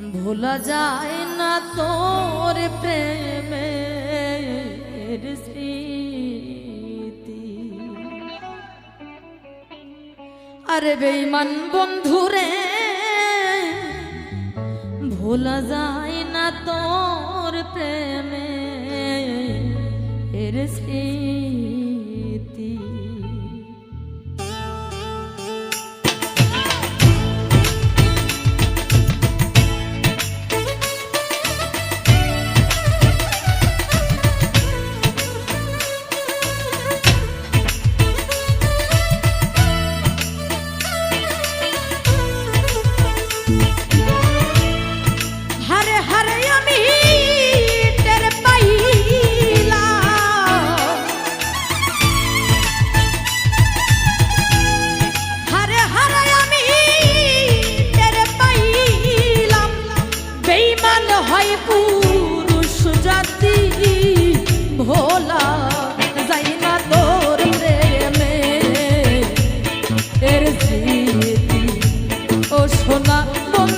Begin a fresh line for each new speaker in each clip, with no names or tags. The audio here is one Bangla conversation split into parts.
ভোলা যায় না তোর প্রেমের স্মৃতি। আরে বেইমান বন্ধুরে, ভোলা যায় না তোর প্রেমের স্মৃতি।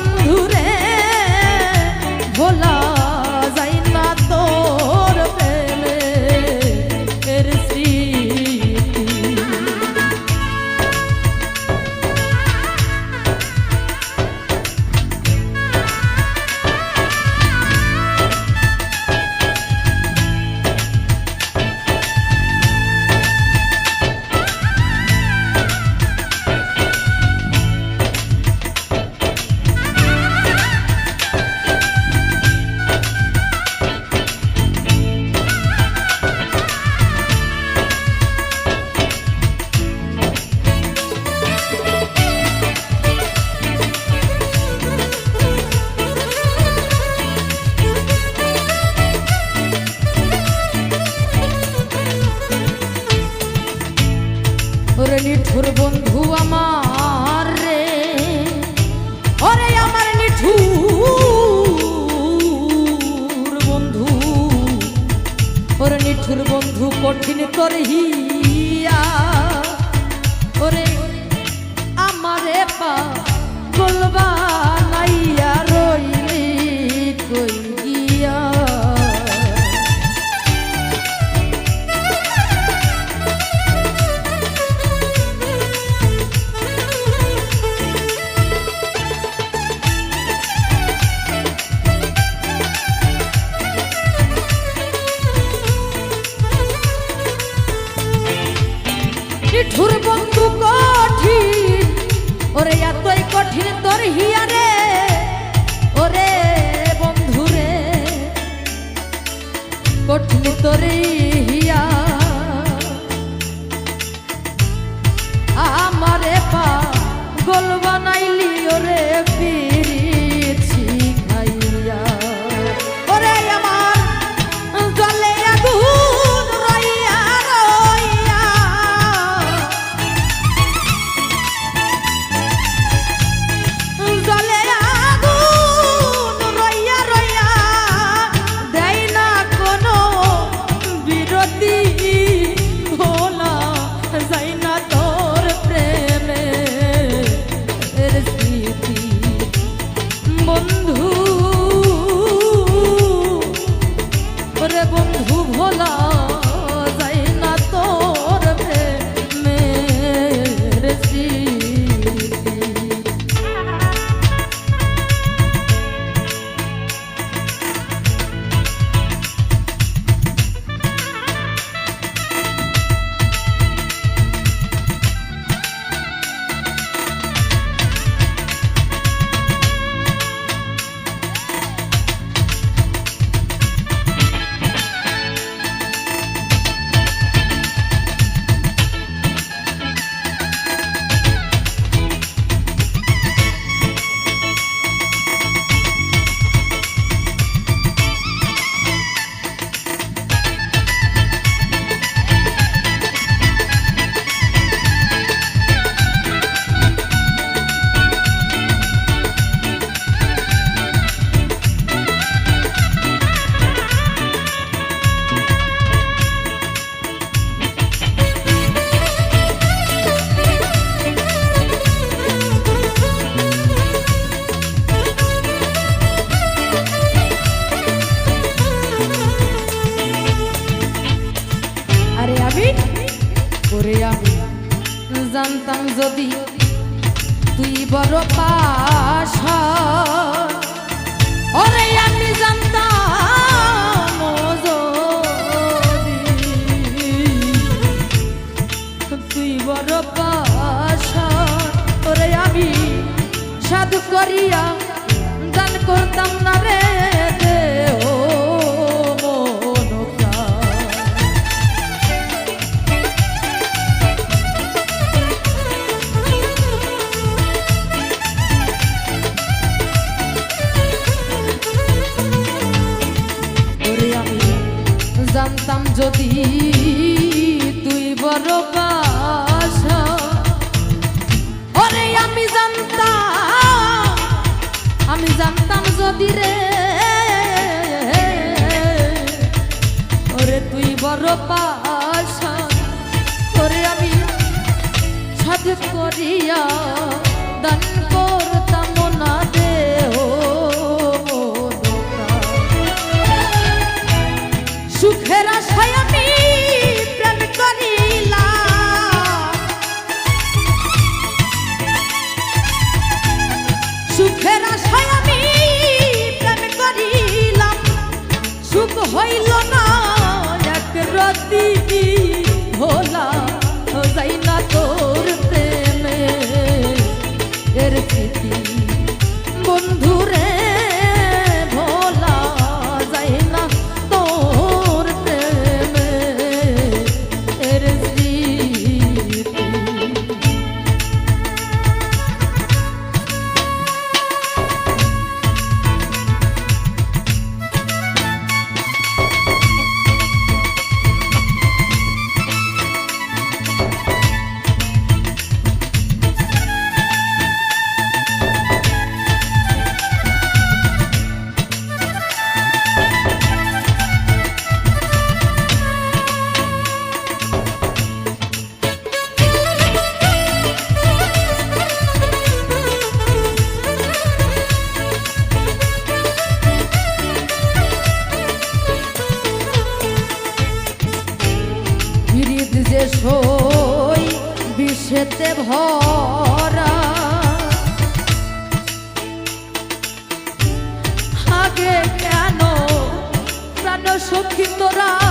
বন্ধুরে নিঠুর বন্ধু আমার রে। ওরে আমার নিঠুর বন্ধু। ওরে নিঠুর বন্ধু, কঠিন তোর হিয়া। ওরে আমারে বলবা করো আমি জানতাম আমি জানতাম যদি রে। তুই আমি করিয়া দান করতাম। হইল না এক রতি ভোলা যাই না তো। ভরা। আগে কেন প্রাণ সখী তোরা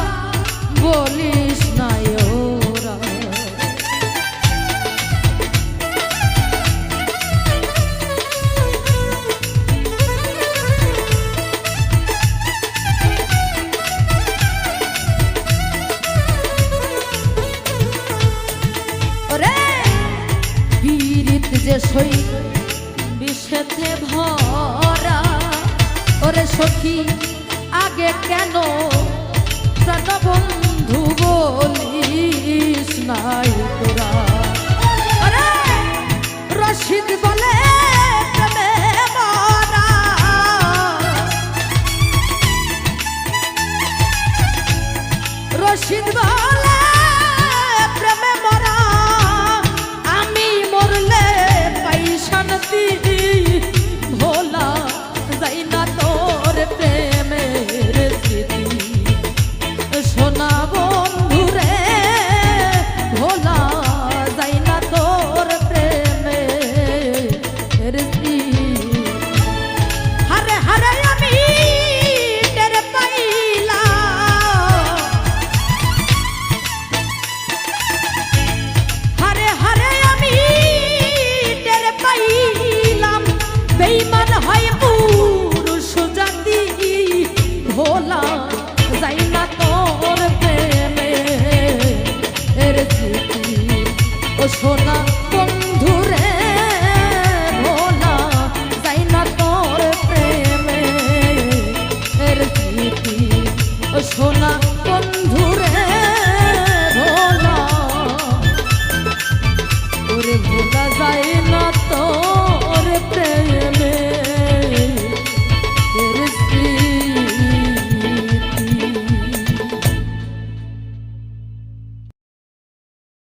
love.